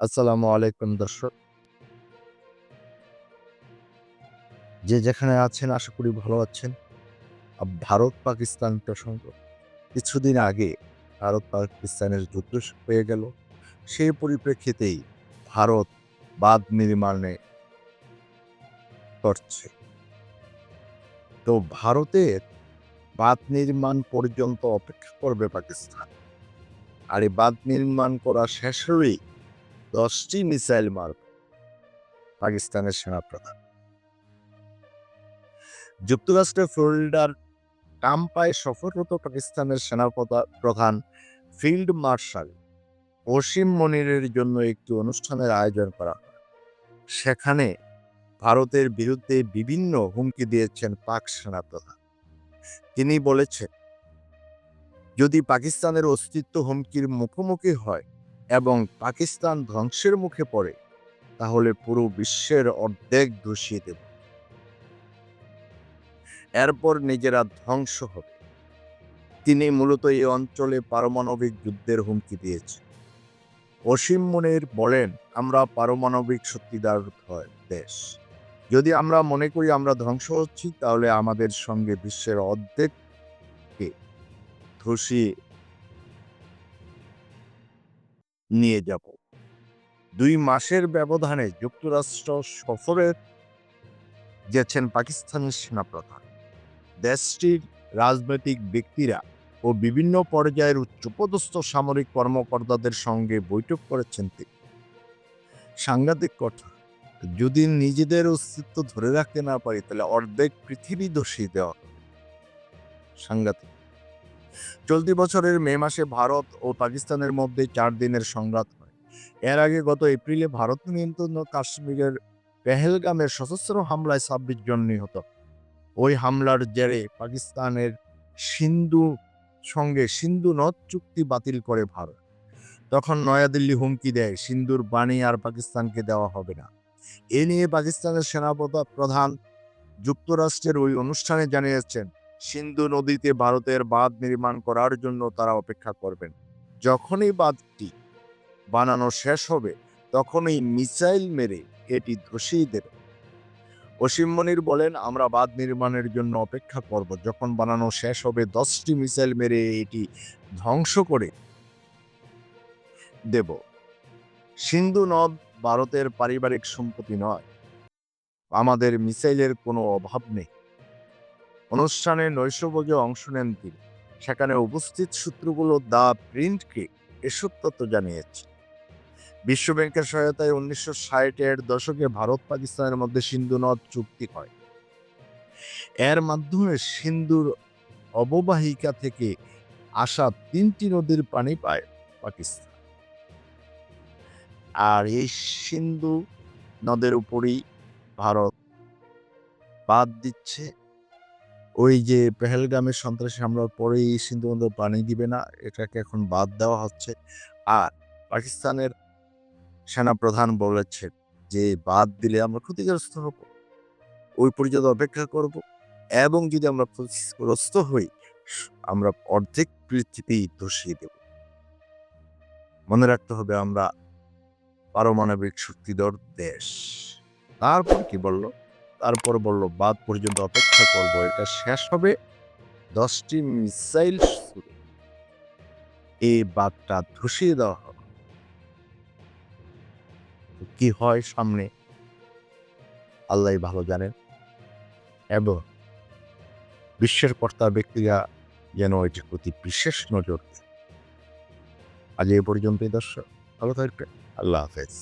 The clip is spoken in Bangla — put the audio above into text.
আসসালামু আলাইকুম দর্শক। যে যেখানে আছেন, আশা করি ভালো আছেন। ভারত পাকিস্তান প্রসঙ্গ। কিছুদিন আগে ভারত পাকিস্তানের যুদ্ধ হয়ে গেল। সেই পরিপ্রেক্ষিতেই ভারত বাঁধ নির্মাণে করছে। তো ভারতের বাঁধ নির্মাণ পর্যন্ত অপেক্ষা করবে পাকিস্তান। আর এই বাঁধ নির্মাণ করা শেষ হলেই দশটি মিসাইল মারবে পাকিস্তানের সেনাপ্রধান। যুক্তরাষ্ট্রের ফ্লোরিডার টাম্পায় সফররত পাকিস্তানের সেনাপ্রধা- প্রধান ফিল্ড মার্শাল অসীম মনিরের জন্য একটি অনুষ্ঠানের আয়োজন করা হয়। সেখানে ভারতের বিরুদ্ধে বিভিন্ন হুমকি দিয়েছেন পাক সেনাপ্রধান। তিনি বলেছেন, যদি পাকিস্তানের অস্তিত্ব হুমকির মুখোমুখি হয় এবং পাকিস্তান ধ্বংসের মুখে পড়ে, তাহলে পুরো বিশ্বের অর্ধেক ধসিয়ে দেব। এরপর নিজেরা ধ্বংস হবে। তিনি মূলত এই অঞ্চলে পারমাণবিক যুদ্ধের হুমকি দিয়েছেন। অসীম মনির বলেন, আমরা পারমাণবিক শক্তিদার দেশ। যদি আমরা মনে করি আমরা ধ্বংস হচ্ছি, তাহলে আমাদের সঙ্গে বিশ্বের অর্ধেককে ধসিয়ে নিয়ে যাব। দুই মাসের ব্যবধানে যুক্তরাষ্ট্র সফরে গেছেন পাকিস্তানের সেনাপ্রধান। দেশটির রাজনৈতিক ব্যক্তিরা ও বিভিন্ন পর্যায়ের উচ্চপদস্থ সামরিক কর্মকর্তাদের সঙ্গে বৈঠক করেছেন তিনি। সাংঘাতিক কথা, যদি নিজেদের অস্তিত্ব ধরে রাখতে না পারি, তাহলে অর্ধেক পৃথিবী দোষী দেওয়া সাংঘাতিক চলতি বছরের মে মাসে ভারত ও পাকিস্তানের মধ্যে চার দিনের সংঘাত হয়। এর আগে গত এপ্রিলে ভারত নিয়ন্ত্রণ কাশ্মীরের পেহেলগামের সশস্ত্র হামলায় ছাব্বিশ জন নিহত ওই হামলার জেরে পাকিস্তানের সিন্ধু সঙ্গে সিন্ধু নদ চুক্তি বাতিল করে ভারত। তখন নয়াদিল্লি হুমকি দেয়, সিন্ধুর বাণী আর পাকিস্তানকে দেওয়া হবে না। এ নিয়ে পাকিস্তানের সেনাপ্রধা প্রধান যুক্তরাষ্ট্রের ওই অনুষ্ঠানে জানিয়েছেন সিন্ধু নদীতে ভারতের বাঁধ নির্মাণ করার জন্য তারা অপেক্ষা করবেন। যখনই বাঁধটি বানানো শেষ হবে, তখনই মিসাইল মেরে এটি ধসিয়ে দেবে। অসীম মনির বলেন, আমরা বাঁধ নির্মাণের জন্য অপেক্ষা করব। যখন বানানো শেষ হবে, দশটি মিসাইল মেরে এটি ধ্বংস করে দেব। সিন্ধু নদ ভারতের পারিবারিক সম্পত্তি নয়। আমাদের মিসাইলের কোনো অভাব নেই। অনুষ্ঠানে নৈশভোজে অংশ নেন তিনি। সেখানে উপস্থিত সূত্রগুলো দা প্রিন্টকে এসব তথ্য জানিয়েছে। বিশ্বব্যাংকের সহায়তায় উনিশশো ষাটের দশকে ভারত পাকিস্তানের মধ্যে সিন্ধু নদ চুক্তি হয়। এর মাধ্যমে সিন্ধুর অববাহিকা থেকে আসা তিনটি নদীর পানি পায় পাকিস্তান। আর এই সিন্ধু নদের উপরই ভারত বাদ দিচ্ছে ওই যে পেহেলগামের সন্ত্রাসী হামলার পরেই সিন্ধু নদের পানি দিবে না, এটাকে এখন বাদ দেওয়া হচ্ছে। আর পাকিস্তানের সেনাপ্রধান বলেছেন যে, বাদ দিলে আমরা ক্ষতিগ্রস্ত হব। ওই পর্যন্ত অপেক্ষা করব এবং যদি আমরা ক্ষতিগ্রস্ত হই, আমরা অর্ধেক পৃথিবী ধসিয়ে দেব। মনে রাখতে হবে আমরা পারমাণবিক শক্তিধর দেশ। তারপর কি বলল? তারপর বলল, বাদ পর্যন্ত অপেক্ষা করব, এটা শেষ হবে। দশটি মিসাইল এই বাদটা ধসিয়ে দেওয়া হবে। কি হয় সামনে? আল্লাহ ভালো জানেন। এবং বিশ্বের কর্তা ব্যক্তিরা যেন এটির প্রতি বিশেষ নজর দেন। আজ এ পর্যন্তই দর্শক, ভালো থাকবেন। আল্লাহ হাফেজ।